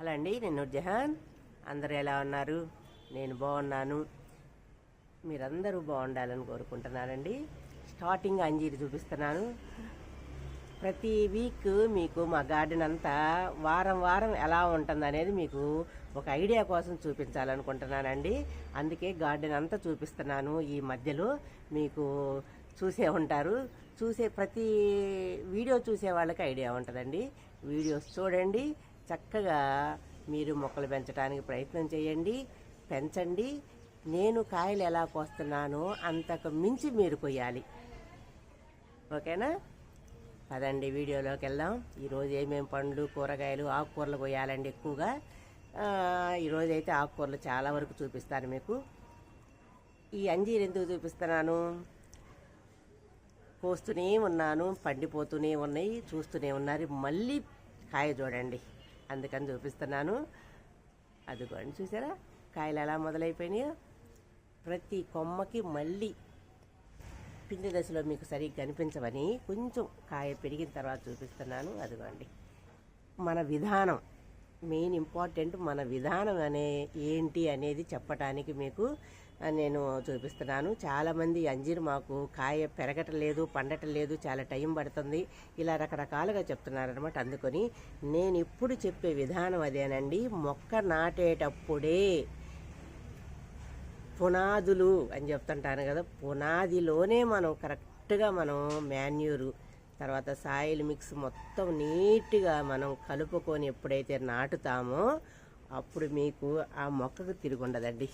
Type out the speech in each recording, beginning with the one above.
Hello అండి నేను జహాన్. అందరు ఎలా ఉన్నారు? నేను బాగున్నాను. మీరందరూ బాగుండాలని కోరుకుంటున్నానండి. స్టార్టింగ్ అంజీరు చూపిస్తున్నాను. ప్రతి వీక్ మీకు మా గార్డెన్ అంతా వారం వారం ఎలా ఉంటుంది అనేది మీకు ఒక ఐడియా కోసం చూపించాలనుకుంటున్నానండి. అందుకే గార్డెన్ అంతా చూపిస్తున్నాను ఈ మధ్యలో. మీకు చూసే ఉంటారు. చూసే ప్రతి వీడియో చూసే వాళ్ళకి ఐడియా ఉంటుందండి. వీడియోస్ చూడండి. చక్కగా మీరు మొక్కలు పెంచడానికి ప్రయత్నం చేయండి పెంచండి. నేను కాయలు ఎలా కోస్తున్నానో అంతకు మించి మీరు కొయ్యాలి. ఓకేనా? పదండి వీడియోలోకి వెళ్దాం. ఈరోజు ఏమేమి పండ్లు కూరగాయలు ఆకుకూరలు కొయ్యాలండి ఎక్కువగా. ఈరోజు అయితే ఆకుకూరలు చాలా వరకు చూపిస్తాను మీకు. ఈ అంజీరు ఎందుకు చూపిస్తున్నాను? కోస్తూనే ఉన్నాను పండిపోతూనే ఉన్నాయి చూస్తూనే ఉన్నారు. మళ్ళీ కాయ చూడండి. అందుకని చూపిస్తున్నాను. అదిగోండి చూసారా? కాయలు ఎలా మొదలైపోయినాయో. ప్రతి కొమ్మకి మళ్ళీ పిండి దశలో మీకు సరిగ్గా కనిపించవని కొంచెం కాయ పెరిగిన తర్వాత చూపిస్తున్నాను. అదిగోండి. మన విధానం మెయిన్ ఇంపార్టెంట్ మన విధానం అనే ఏంటి అనేది చెప్పటానికి మీకు నేను చూపిస్తున్నాను. చాలామంది అంజీరు మాకు కాయ పెరగటం లేదు పండటం లేదు చాలా టైం పడుతుంది. ఇలా రకరకాలుగా చెప్తున్నారనమాట అందుకొని నేను ఇప్పుడు చెప్పే విధానం అదేనండి. మొక్క నాటేటప్పుడే పునాదులు అని చెప్తుంటాను కదా పునాదిలోనే మనం కరెక్ట్గా మనం మాన్యూరు తర్వాత సాయిల్ మిక్స్ మొత్తం నీట్గా మనం కలుపుకొని ఎప్పుడైతే నాటుతామో అప్పుడు మీకు ఆ మొక్కకు తిరిగి ఉండదండి.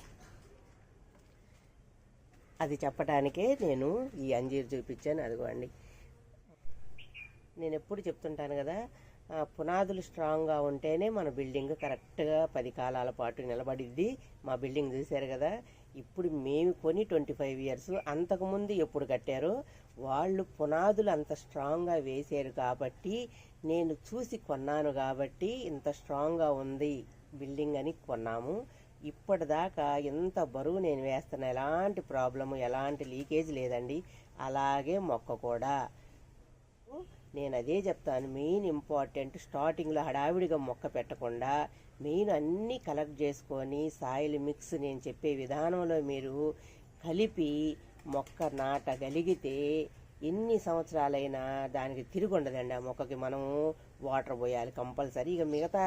అది చెప్పడానికే నేను ఈ అంజీరు చూపించాను. అదిగోండి. నేను ఎప్పుడు చెప్తుంటాను కదా పునాదులు స్ట్రాంగ్గా ఉంటేనే మన బిల్డింగ్ కరెక్ట్గా పది కాలాల పాటు నిలబడిద్ది. మా బిల్డింగ్ చూశారు కదా ఇప్పుడు మేము కొని ట్వంటీ ఫైవ్ ఇయర్స్ అంతకుముందు ఎప్పుడు కట్టారో వాళ్ళు పునాదులు అంత స్ట్రాంగ్గా వేశారు కాబట్టి నేను చూసి కొన్నాను కాబట్టి ఇంత స్ట్రాంగ్గా ఉంది బిల్డింగ్ అని కొన్నాము. ఇప్పటిదాకా ఎంత బరువు నేను వేస్తున్నా ఎలాంటి ప్రాబ్లము ఎలాంటి లీకేజ్ లేదండి. అలాగే మొక్క కూడా. నేను అదే చెప్తాను మెయిన్ ఇంపార్టెంట్ స్టార్టింగ్లో హడావిడిగా మొక్క పెట్టకుండా మెయిన్ అన్నీ కలెక్ట్ చేసుకొని సాయిల్ మిక్స్ నేను చెప్పే విధానంలో మీరు కలిపి మొక్క నాటగలిగితే ఎన్ని సంవత్సరాలైనా దానికి తిరిగి ఉండదండి ఆ మొక్కకి. మనము వాటర్ పోయాలి కంపల్సరీ. ఇక మిగతా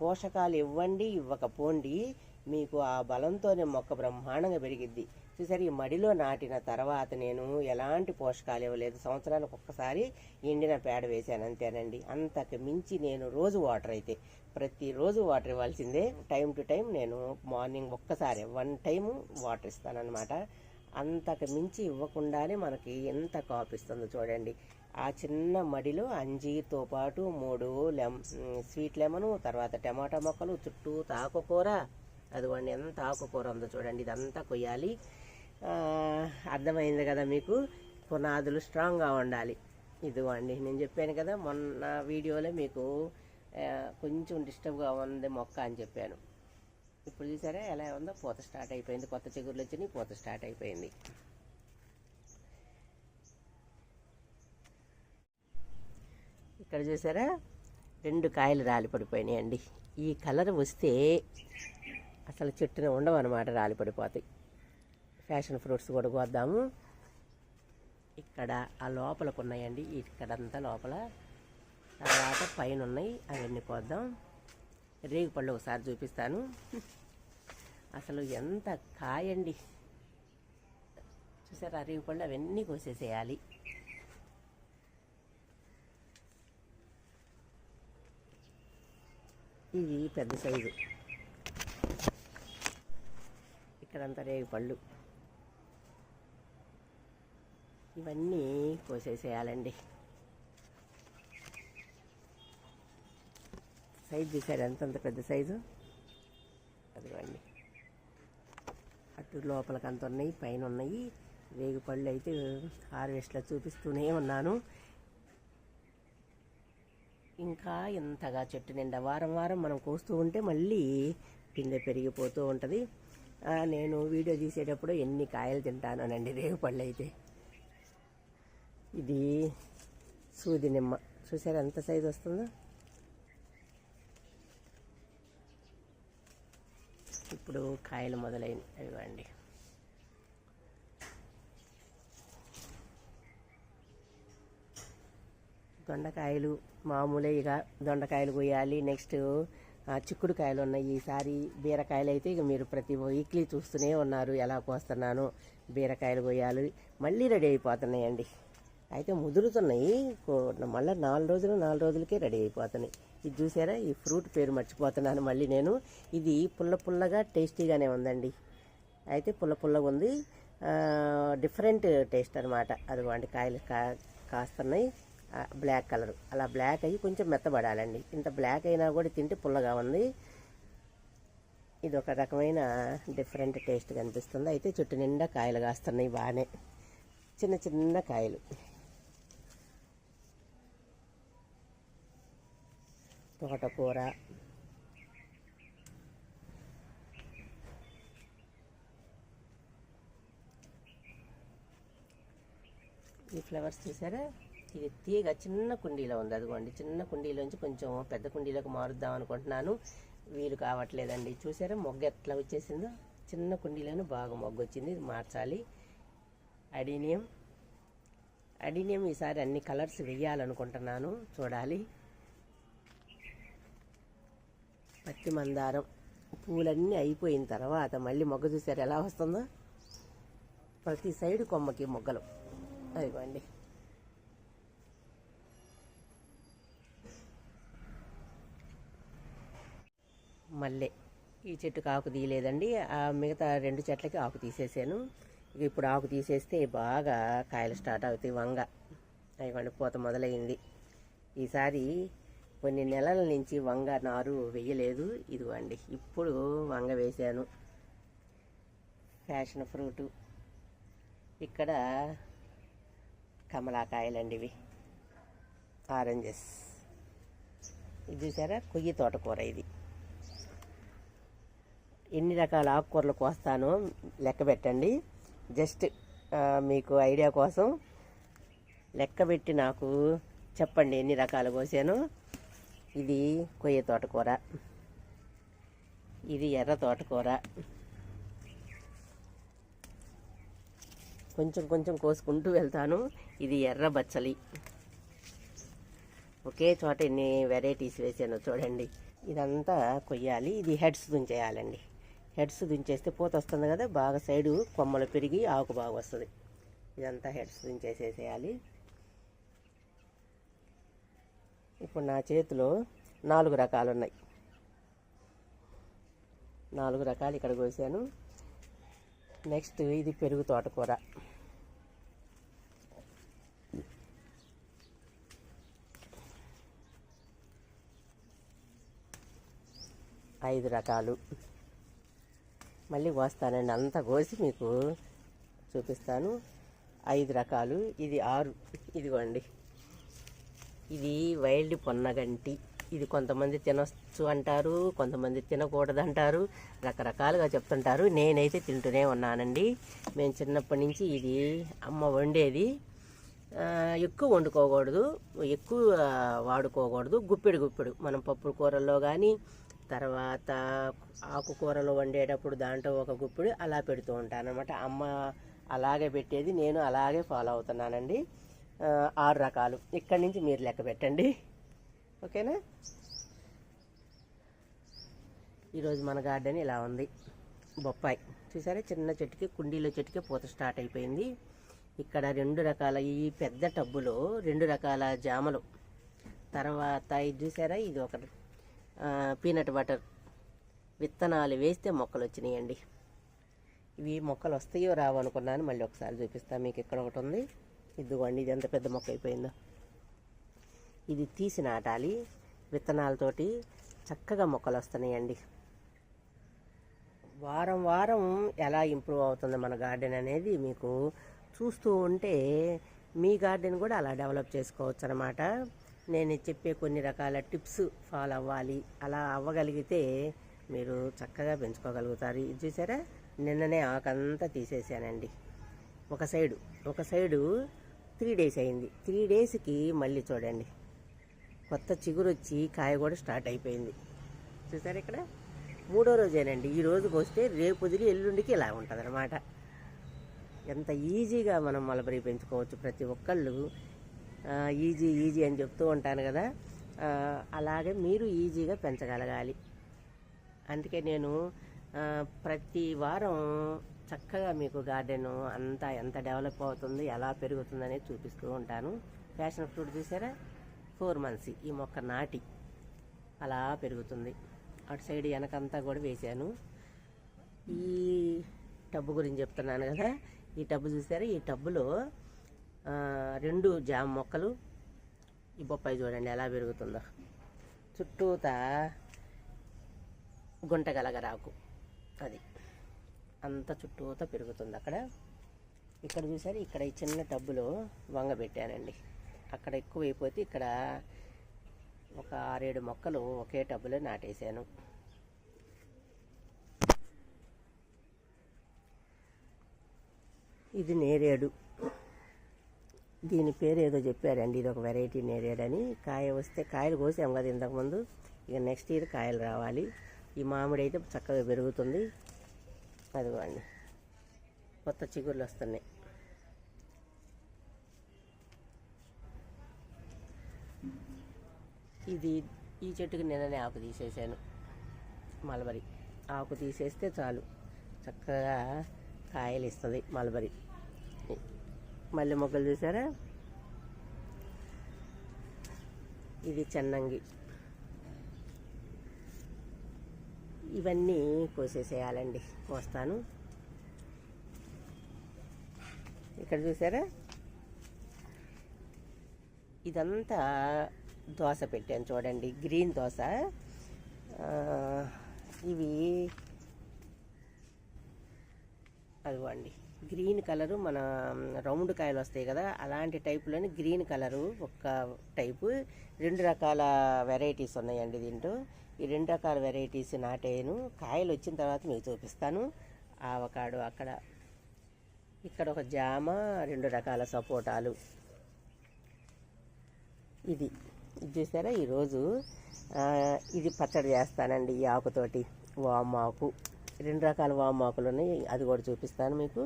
పోషకాలు ఇవ్వండి ఇవ్వకపోండి. మీకు ఆ బలంతోనే మొక్క బ్రహ్మాండంగా పెరిగిద్ది. చూసారు ఈ మడిలో నాటిన తర్వాత నేను ఎలాంటి పోషకాలు ఇవ్వలేదు. సంవత్సరానికి ఒక్కసారి ఎండిన పేడ వేశాను అంతేనండి. అంతకు మించి నేను రోజు వాటర్ అయితే ప్రతిరోజు వాటర్ ఇవ్వాల్సిందే. టైం టు టైం నేను మార్నింగ్ ఒక్కసారి వన్ టైం వాటర్ ఇస్తానన్నమాట. అంతకు మించి ఇవ్వకుండానే మనకి ఎంత కాపిస్తుందో చూడండి. ఆ చిన్న మడిలో అంజీర్తో పాటు మూడు లెమ్ స్వీట్ లెమను తర్వాత టమాటా మొక్కలు చుట్టూ తాకుకూర అదిగోండి ఎంత ఆకుకూర ఉందో చూడండి ఇదంతా కొయ్యాలి. అర్థమైంది కదా మీకు? పునాదులు స్ట్రాంగ్గా ఉండాలి. ఇదిగోండి నేను చెప్పాను కదా మొన్న వీడియోలో మీకు కొంచెం డిస్టర్బ్గా ఉంది మొక్క అని చెప్పాను. ఇప్పుడు చూసారా ఎలా ఉందో? పూత స్టార్ట్ అయిపోయింది. కొత్త చిగురులు వచ్చినాయి పూత స్టార్ట్ అయిపోయింది. ఇక్కడ చూసారా? రెండు కాయలు రాలి పడిపోయినాయండి. ఈ కలర్ వస్తే అసలు చెట్టున ఉండవు అనమాట రాలిపడిపోతాయి ఫ్యాషన్ ఫ్రూట్స్ కూడా కోద్దాము. ఇక్కడ ఆ లోపలకు ఉన్నాయండి ఇక్కడంతా లోపల. తర్వాత పైన ఉన్నాయి అవన్నీ కోద్దాం. రేగుపళ్ళు ఒకసారి చూపిస్తాను. అసలు ఎంత కాయండి. చూసారా ఆ అవన్నీ కోసేసేయాలి. ఇది పెద్ద సైజు. ఇక్కడంతా రేగు పళ్ళు. ఇవన్నీ కోసేసేయాలండి. సైజు చూసారు? ఎంతంత పెద్ద సైజు? అదిగోండి. అటు లోపలికి అంత ఉన్నాయి పైన ఉన్నాయి. రేగు పళ్ళు అయితే హార్వెస్ట్లో చూపిస్తూనే ఉన్నాను. ఇంకా ఇంతగా చెట్టు నిండా వారం వారం మనం కోస్తూ ఉంటే మళ్ళీ పిందె పెరిగిపోతూ ఉంటుంది. నేను వీడియో తీసేటప్పుడు ఎన్ని కాయలు తింటానోనండి రేగు పళ్ళు అయితే. ఇది సూది నిమ్మ. చూసారు ఎంత సైజు వస్తుందో? ఇప్పుడు కాయలు మొదలైనవి ఇవ్వండి దొండకాయలు మామూలు ఇక దొండకాయలు కొయ్యాలి. నెక్స్ట్ చిక్కుడుకాయలు ఉన్నాయి ఈసారి బీరకాయలు అయితే ఇక మీరు ప్రతి వీక్లీ చూస్తూనే ఉన్నారు. ఎలా కోస్తున్నానో బీరకాయలు కొయ్యాలి మళ్ళీ రెడీ అయిపోతున్నాయండి. అయితే ముదురుతున్నాయి. కో- మళ్ళీ నాలుగు రోజులు నాలుగు రోజులకే రెడీ అయిపోతున్నాయి. ఇది చూసారా? ఈ ఫ్రూట్ పేరు మర్చిపోతున్నాను మళ్ళీ నేను. ఇది పుల్ల పుల్లగా టేస్టీగానే ఉందండి. అయితే పుల్ల పుల్లగా ఉంది. డిఫరెంట్ టేస్ట్ అనమాట అదిగోండి కాయలు కా కాస్తున్నాయి. Black colour. అలా బ్లాక్ అయ్యి కొంచెం మెత్తబడాలండి. ఇంత బ్లాక్ అయినా కూడా తింటే పుల్లగా ఉంది. ఇది ఒక రకమైన డిఫరెంట్ టేస్ట్ కనిపిస్తుంది. అయితే చుట్టు నిండా కాయలు కాస్తున్నాయి బాగానే. చిన్న చిన్న కాయలు. తోటకూర. ఈ ఫ్లవర్స్ చూసారా? ఇది తీగ చిన్న కుండీలో ఉంది. అదిగోండి చిన్న కుండీలోంచి కొంచెం పెద్ద కుండీలోకి మారుద్దాం అనుకుంటున్నాను. వీలు కావట్లేదండి. చూసారా మొగ్గ ఎట్లా వచ్చేసిందో? చిన్న కుండీలోనే బాగా మొగ్గ వచ్చింది. ఇది మార్చాలి. అడీనియం. అడీనియం ఈసారి అన్ని కలర్స్ వెయ్యాలనుకుంటున్నాను చూడాలి. పత్తి మందారం. పూలన్నీ అయిపోయిన తర్వాత మళ్ళీ మొగ్గ చూసారు ఎలా వస్తుందో? ప్రతి సైడ్ కొమ్మకి మొగ్గలు. అదిగోండి. మల్లె. ఈ చెట్టుకు ఆకు తీయలేదండి. ఆ మిగతా రెండు చెట్లకి ఆకు తీసేసాను. ఇప్పుడు ఆకు తీసేస్తే బాగా కాయలు స్టార్ట్ అవుతాయి వంగ. అవి పూత మొదలైంది. ఈసారి కొన్ని నెలల నుంచి వంగ నారు వేయలేదు. ఇదిగోండి ఇప్పుడు వంగ వేశాను. Passion fruit. ఇక్కడ కమలాకాయలండి ఇవి ఆరెంజెస్. ఇది చూసారా? కొయ్యి తోటకూర ఇది. ఎన్ని రకాల ఆకుకూరలు కోస్తానో లెక్క పెట్టండి. జస్ట్ మీకు ఐడియా కోసం లెక్క పెట్టి నాకు చెప్పండి ఎన్ని రకాలు కోసాను. ఇది కొయ్య తోటకూర. ఇది ఎర్ర తోటకూర. కొంచెం కొంచెం కోసుకుంటూ వెళ్తాను. ఇది ఎర్ర బచ్చలి. ఒకే చోట ఎన్ని వెరైటీస్ వేసాను చూడండి. ఇదంతా కొయ్యాలి. ఇది హెడ్స్ దుంచేయాలండి. హెడ్స్ దించేస్తే పూత వస్తుంది కదా బాగా సైడు కొమ్మలు పెరిగి ఆకు బాగా వస్తుంది. ఇదంతా హెడ్స్ దించేసేసేయాలి. ఇప్పుడు నా చేతిలో నాలుగు రకాలు ఉన్నాయి. నాలుగు రకాలు ఇక్కడ కోసాను. నెక్స్ట్ ఇది పెరుగు తోటకూర. ఐదు రకాలు. మళ్ళీ కోస్తానండి. అంతా కోసి మీకు చూపిస్తాను. ఐదు రకాలు. ఇది ఆరు. ఇదిగోండి. ఇది వైల్డ్ పొన్నగంటి. ఇది కొంతమంది తినొచ్చు అంటారు కొంతమంది తినకూడదు అంటారు రకరకాలుగా చెప్తుంటారు. నేనైతే తింటూనే ఉన్నానండి. మేము చిన్నప్పటి నుంచి ఇది అమ్మ వండేది. ఎక్కువ వండుకోకూడదు. ఎక్కువ వాడుకోకూడదు. గుప్పెడు గుప్పెడు. మనం పప్పు కూరల్లో కానీ తర్వాత ఆకుకూరలు వండేటప్పుడు దాంట్లో ఒక గుప్పిడి అలా పెడుతూ ఉంటాను అనమాట అమ్మ అలాగే పెట్టేది నేను అలాగే ఫాలో అవుతున్నానండి. ఆరు రకాలు. ఇక్కడి నుంచి మీరు లెక్క పెట్టండి. ఓకేనా? ఈరోజు మన గార్డెన్ ఇలా ఉంది. బొప్పాయి. చూసారా? చిన్న చెట్టుకి కుండీలో చెట్టుకి పూత స్టార్ట్ అయిపోయింది. ఇక్కడ రెండు రకాల ఈ పెద్ద టబ్బులో రెండు రకాల జామలు. తర్వాత ఇది చూసారా? ఇది ఒకటి. పీనట్ బటర్ విత్తనాలు వేస్తే మొక్కలు వచ్చినాయండి. ఇవి మొక్కలు వస్తాయో రావు అనుకున్నాను. మళ్ళీ ఒకసారి చూపిస్తాను మీకు ఇక్కడ ఒకటి ఉంది. ఇదిగోండి ఇది ఎంత పెద్ద మొక్క అయిపోయిందో. ఇది తీసి నాటాలి. విత్తనాలతోటి చక్కగా మొక్కలు వస్తున్నాయండి. వారం వారం ఎలా ఇంప్రూవ్ అవుతుంది మన గార్డెన్ అనేది మీకు చూస్తూ ఉంటే మీ గార్డెన్ కూడా అలా డెవలప్ చేసుకోవచ్చు అనమాట నేను చెప్పే కొన్ని రకాల టిప్స్ ఫాలో అవ్వాలి. అలా అవ్వగలిగితే మీరు చక్కగా పెంచుకోగలుగుతారు. ఇది చూసారా? నిన్ననే ఆకంతా తీసేసానండి. ఒక సైడు ఒక సైడు త్రీ డేస్ అయింది. త్రీ డేస్కి మళ్ళీ చూడండి. కొత్త చిగురు వచ్చి కాయ కూడా స్టార్ట్ అయిపోయింది. చూసారు ఇక్కడ? మూడో రోజేనండి. ఈ రోజు వస్తే రేపు వదిలి ఎల్లుండికి ఇలా ఉంటుంది ఎంత ఈజీగా మనం మలబరీ పెంచుకోవచ్చు. ప్రతి ఒక్కళ్ళు ఈజీ ఈజీ అని చెప్తూ ఉంటాను కదా. అలాగే మీరు ఈజీగా పెంచగలగాలి. అందుకే నేను ప్రతి వారం చక్కగా మీకు గార్డెన్ అంతా ఎంత డెవలప్ అవుతుంది ఎలా పెరుగుతుంది అనేది చూపిస్తూ ఉంటాను. ఫ్యాషన్ ఫ్రూట్ చూసారా? ఫోర్ మంత్స్ ఈ మొక్క నాటి అలా పెరుగుతుంది. అటు సైడ్ వెనకంతా కూడా వేశాను. ఈ టబ్బు గురించి చెప్తున్నాను కదా. ఈ టబ్బు చూసారా? ఈ టబ్బులో రెండు జామ మొక్కలు ఈ బొప్పాయి చూడండి ఎలా పెరుగుతుందో. చుట్టూతా గుంటగలగరాకు అది. అంత చుట్టూతా పెరుగుతుంది అక్కడ. ఇక్కడ చూసారు ఇక్కడ ఈ చిన్న టబ్బులో వంగ పెట్టానండి. అక్కడ ఎక్కువ అయిపోతే ఇక్కడ ఒక ఆరేడు మొక్కలు ఒకే టబ్బులో నాటేశాను. ఇది నేరేడు. దీని పేరు ఏదో చెప్పారండి ఇది ఒక వెరైటీ నేరేడు అని. కాయ వస్తే కాయలు కోసాం కదా ఇంతకుముందు ఇక నెక్స్ట్ ఇయర్ కాయలు రావాలి. ఈ మామిడి అయితే చక్కగా పెరుగుతుంది. అదిగోండి. కొత్త చిగుర్లు వస్తున్నాయి. ఇది ఈ చెట్టుకి నిన్ననే ఆకు తీసేసాను. మలబరి. ఆకు తీసేస్తే చాలు. చక్కగా కాయలు ఇస్తుంది మలబరి. మల్లె మొగ్గలు చూసారా? ఇది చెన్నంగి. ఇవన్నీ కోసేసేయాలండి. కోస్తాను. ఇక్కడ చూసారా? ఇదంతా దోశ పెట్టాను చూడండి. గ్రీన్ దోశ ఇవి అదిగోండి. గ్రీన్ కలరు మన రౌండ్ కాయలు వస్తాయి కదా అలాంటి టైపులోని గ్రీన్ కలరు ఒక టైపు. రెండు రకాల వెరైటీస్ ఉన్నాయండి దీంట్లో. ఈ రెండు రకాల వెరైటీస్ నాటేను. కాయలు వచ్చిన తర్వాత మీకు చూపిస్తాను. ఆవకాడు అక్కడ. ఇక్కడ ఒక జామ రెండు రకాల సపోటాలు. ఇది. ఇది చూసారా? ఈరోజు ఇది పచ్చడి చేస్తానండి ఈ ఆకుతోటి. వామాకు రెండు రకాల వామాకులు ఉన్నాయి. అది కూడా చూపిస్తాను మీకు.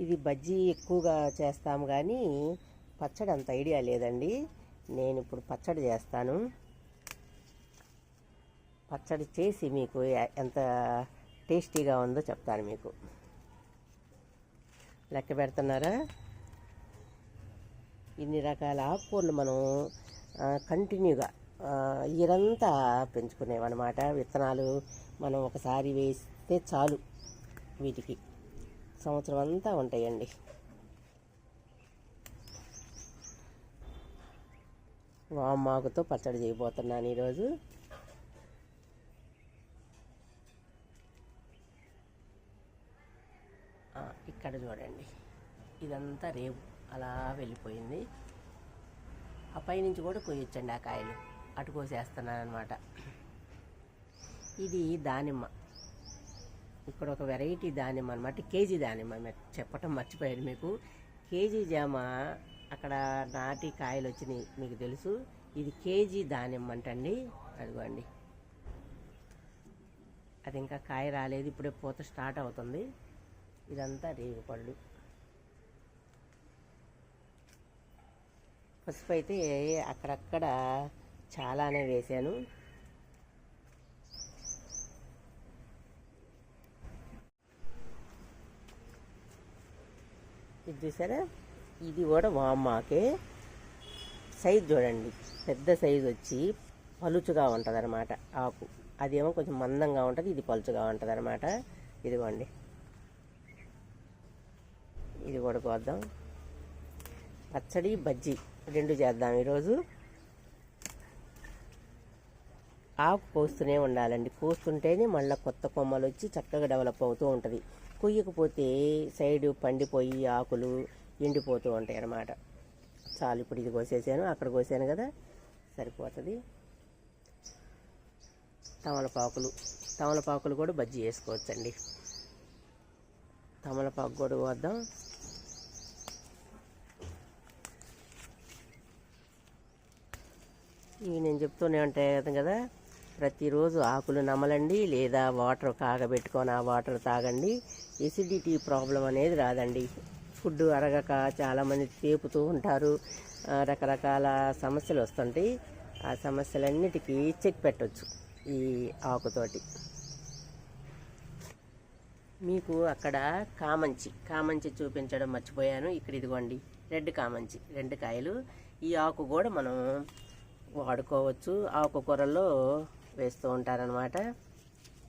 ఇది బజ్జీ ఎక్కువగా చేస్తాము కానీ పచ్చడి అంత ఐడియా లేదండి. నేను ఇప్పుడు పచ్చడి చేస్తాను. పచ్చడి చేసి మీకు ఎంత టేస్టీగా ఉందో చెప్తాను మీకు. లెక్క పెడుతున్నారా? ఇన్ని రకాల ఆకుకూరలు మనం కంటిన్యూగా ఆ, ఇయరంతా పెంచుకునేవన్నమాట. విత్తనాలు మనం ఒకసారి వేస్తే చాలు వీటికి. సంవత్సరం అంతా ఉంటాయండి వామాకుతో పచ్చడి చేయబోతున్నాను ఈరోజు. ఇక్కడ చూడండి. ఇదంతా రేపు అలా వెళ్ళిపోయింది. ఆ పైనుంచి కూడా కొయ్యొచ్చండి ఆ కాయలు. అటు కోసేస్తున్నాను అనమాట ఇది దానిమ్మ. ఇక్కడ ఒక వెరైటీ దానిమ్మ అనమాట కేజీ దానిమ్మ చెప్పటం మర్చిపోయాను మీకు. కేజీ జామ అక్కడ నాటి కాయలు వచ్చినాయి మీకు తెలుసు. ఇది కేజీ దానిమ్మ అంటండి. అదిగోండి. అది ఇంకా కాయ రాలేదు ఇప్పుడే పూత స్టార్ట్ అవుతుంది. ఇదంతా రేగుపళ్ళు పసుపు అయితే అక్కడక్కడ చాలానే వేశాను. చూసారా? ఇది కూడా వామాకే సైజ్ చూడండి. పెద్ద సైజు వచ్చి పలుచుగా ఉంటుంది అనమాట ఆకు. అదేమో కొంచెం మందంగా ఉంటుంది ఇది పలుచుగా ఉంటుంది అనమాట ఇదిగోండి. ఇది కూడా కోద్దాం. పచ్చడి బజ్జీ రెండు చేద్దాం ఈరోజు. ఆకు కోస్తూనే ఉండాలండి. కోస్తుంటేనే మళ్ళీ కొత్త కొమ్మలు వచ్చి చక్కగా డెవలప్ అవుతూ ఉంటుంది. కొయ్యకపోతే సైడ్ పండిపోయి ఆకులు ఎండిపోతూ ఉంటాయి అన్నమాట చాలు ఇప్పుడు ఇది కోసేసాను అక్కడ కోసాను కదా సరిపోతుంది. తమలపాకులు తమలపాకులు కూడా బజ్జీ వేసుకోవచ్చండి తమలపాకు కూడా వద్దాం ఇవి నేను చెప్తూనే ఉంటాయి కదా ప్రతిరోజు ఆకులు నమలండి లేదా వాటర్ కాగబెట్టుకొని ఆ వాటర్ తాగండి. ఎసిడిటీ ప్రాబ్లం అనేది రాదండి. ఫుడ్ అరగక చాలామంది తేపుతూ ఉంటారు. రకరకాల సమస్యలు వస్తుంటాయి. ఆ సమస్యలన్నిటికీ చెక్ పెట్టవచ్చు ఈ ఆకుతోటి. మీకు అక్కడ కామంచి కామంచి చూపించడం మర్చిపోయాను. ఇక్కడ ఇదిగోండి రెడ్ కామంచి రెండు కాయలు. ఈ ఆకు కూడా మనం వాడుకోవచ్చు. ఆకుకూరల్లో వేస్తూ ఉంటారనమాట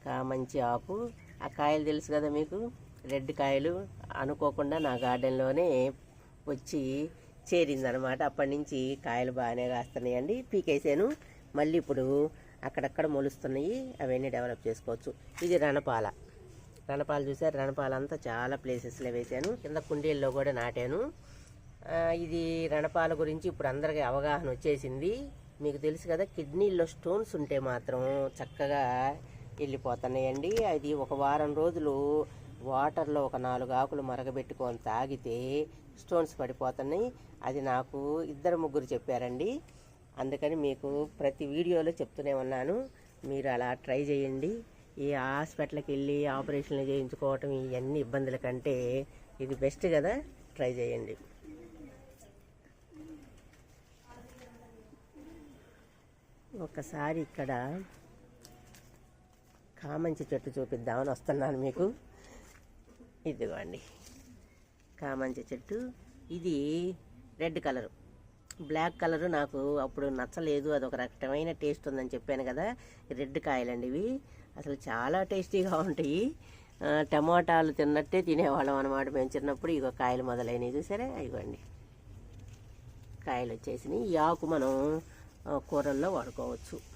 కామంచి ఆకు. ఆ కాయలు తెలుసు కదా మీకు? రెడ్ కాయలు అనుకోకుండా నా గార్డెన్లోనే వచ్చి చేరిందనమాట. అప్పటి నుంచి కాయలు బాగానే కాస్తున్నాయండి. పీకేసాను. మళ్ళీ ఇప్పుడు అక్కడక్కడ మొలుస్తున్నాయి. అవన్నీ డెవలప్ చేసుకోవచ్చు. ఇది రణపాల. రణపాలు చూసారు? రణపాల అంతా చాలా ప్లేసెస్లో వేశాను కింద కుండీల్లో కూడా నాటాను. ఇది రణపాల గురించి ఇప్పుడు అందరికీ అవగాహన వచ్చేసింది. మీకు తెలుసు కదా కిడ్నీల్లో స్టోన్స్ ఉంటే మాత్రం చక్కగా వెళ్ళిపోతున్నాయండి. అది ఒక వారం రోజులు వాటర్లో ఒక నాలుగు ఆకులు మరగబెట్టుకొని తాగితే స్టోన్స్ పడిపోతున్నాయి. అది నాకు ఇద్దరు ముగ్గురు చెప్పారండి. అందుకని మీకు ప్రతి వీడియోలో చెప్తూనే ఉన్నాను. మీరు అలా ట్రై చేయండి. ఈ హాస్పిటల్కి వెళ్ళి ఆపరేషన్లు చేయించుకోవటం ఇవన్నీ ఇబ్బందుల కంటే ఇది బెస్ట్ కదా. ట్రై చేయండి. ఒకసారి ఇక్కడ కామంచి చెట్టు చూపిద్దామని వస్తున్నాను మీకు. ఇదిగోండి. కామంచి చెట్టు. ఇది రెడ్ కలరు. బ్లాక్ కలరు నాకు అప్పుడు నచ్చలేదు. అది ఒక రకమైన టేస్ట్ ఉందని చెప్పాను కదా. రెడ్ కాయలండి ఇవి. అసలు చాలా టేస్టీగా ఉంటాయి. టమాటాలు తిన్నట్టే తినేవాళ్ళం అనమాట మేము చిన్నప్పుడు. ఇగో కాయలు మొదలైనవి సరే ఇవ్వండి కాయలు వచ్చేసినాయి. ఈ ఆకు మనం కూరల్లో వాడుకోవచ్చు.